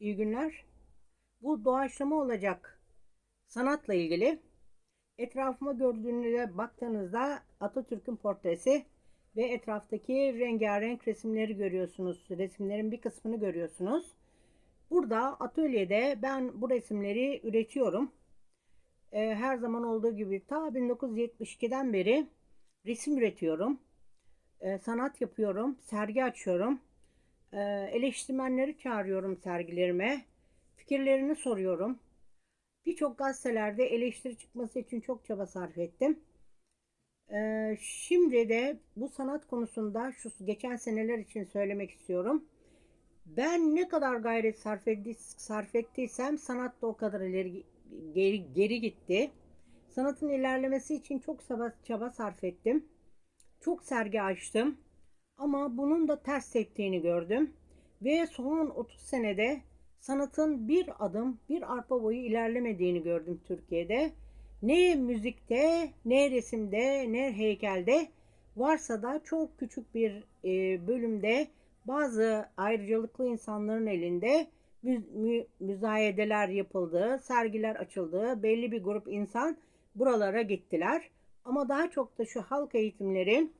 İyi günler. Bu doğaçlama olacak sanatla ilgili. Etrafıma gördüğünüzde baktığınızda Atatürk'ün portresi ve etraftaki rengarenk resimleri görüyorsunuz. Resimlerin bir kısmını görüyorsunuz. Burada atölyede ben bu resimleri üretiyorum. Ee, her zaman olduğu gibi ta 1972'den beri resim üretiyorum. Ee, sanat yapıyorum, sergi açıyorum. Ee, eleştirmenleri çağırıyorum sergilerime. Fikirlerini soruyorum. Birçok gazetelerde eleştiri çıkması için çok çaba sarf ettim. Ee, şimdi de bu sanat konusunda şu geçen seneler için söylemek istiyorum. Ben ne kadar gayret sarf, etti, sarf ettiysem sanat da o kadar ileri geri, geri gitti. Sanatın ilerlemesi için çok çaba, çaba sarf ettim. Çok sergi açtım. Ama bunun da ters teptiğini gördüm. Ve son 30 senede sanatın bir adım, bir arpa boyu ilerlemediğini gördüm Türkiye'de. Ne müzikte, ne resimde, ne heykelde varsa da çok küçük bir e, bölümde bazı ayrıcalıklı insanların elinde mü, mü, müzayedeler yapıldı, sergiler açıldı. Belli bir grup insan buralara gittiler. Ama daha çok da şu halk eğitimlerin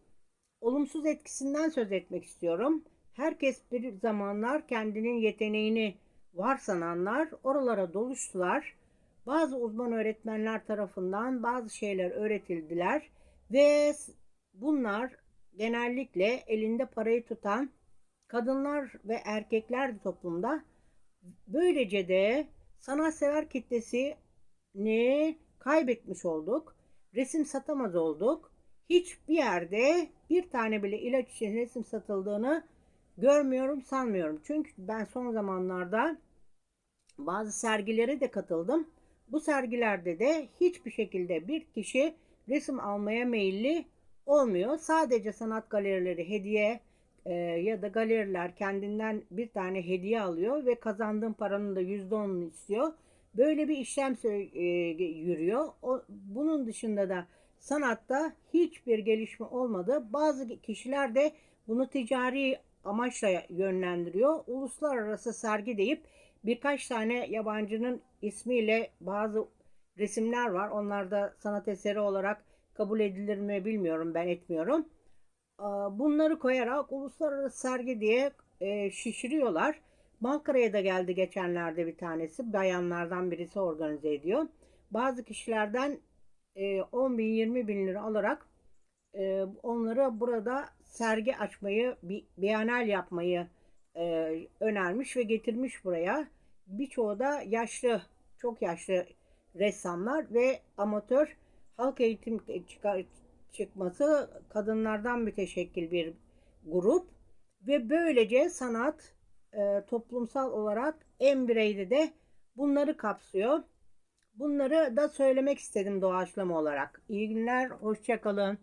olumsuz etkisinden söz etmek istiyorum. Herkes bir zamanlar kendinin yeteneğini var sananlar oralara doluştular. Bazı uzman öğretmenler tarafından bazı şeyler öğretildiler ve bunlar genellikle elinde parayı tutan kadınlar ve erkekler toplumda böylece de sanatsever kitlesi ne kaybetmiş olduk. Resim satamaz olduk. Hiçbir yerde bir tane bile ilaç için resim satıldığını görmüyorum sanmıyorum. Çünkü ben son zamanlarda bazı sergilere de katıldım. Bu sergilerde de hiçbir şekilde bir kişi resim almaya meyilli olmuyor. Sadece sanat galerileri hediye e, ya da galeriler kendinden bir tane hediye alıyor ve kazandığın paranın da %10'unu istiyor. Böyle bir işlem e, yürüyor. O, bunun dışında da sanatta hiçbir gelişme olmadı. Bazı kişiler de bunu ticari amaçla yönlendiriyor. Uluslararası sergi deyip birkaç tane yabancının ismiyle bazı resimler var. Onlar da sanat eseri olarak kabul edilir mi bilmiyorum. Ben etmiyorum. Bunları koyarak uluslararası sergi diye e, şişiriyorlar. Bankara'ya da geldi geçenlerde bir tanesi. Bayanlardan birisi organize ediyor. Bazı kişilerden 10 bin 20 bin lira alarak e, onlara burada sergi açmayı, bir biyanel yapmayı e, önermiş ve getirmiş buraya. Birçoğu da yaşlı, çok yaşlı ressamlar ve amatör halk eğitim çıkması kadınlardan müteşekkil bir grup ve böylece sanat e, toplumsal olarak en bireyde de bunları kapsıyor. Bunları da söylemek istedim doğaçlama olarak. İyi günler, hoşçakalın.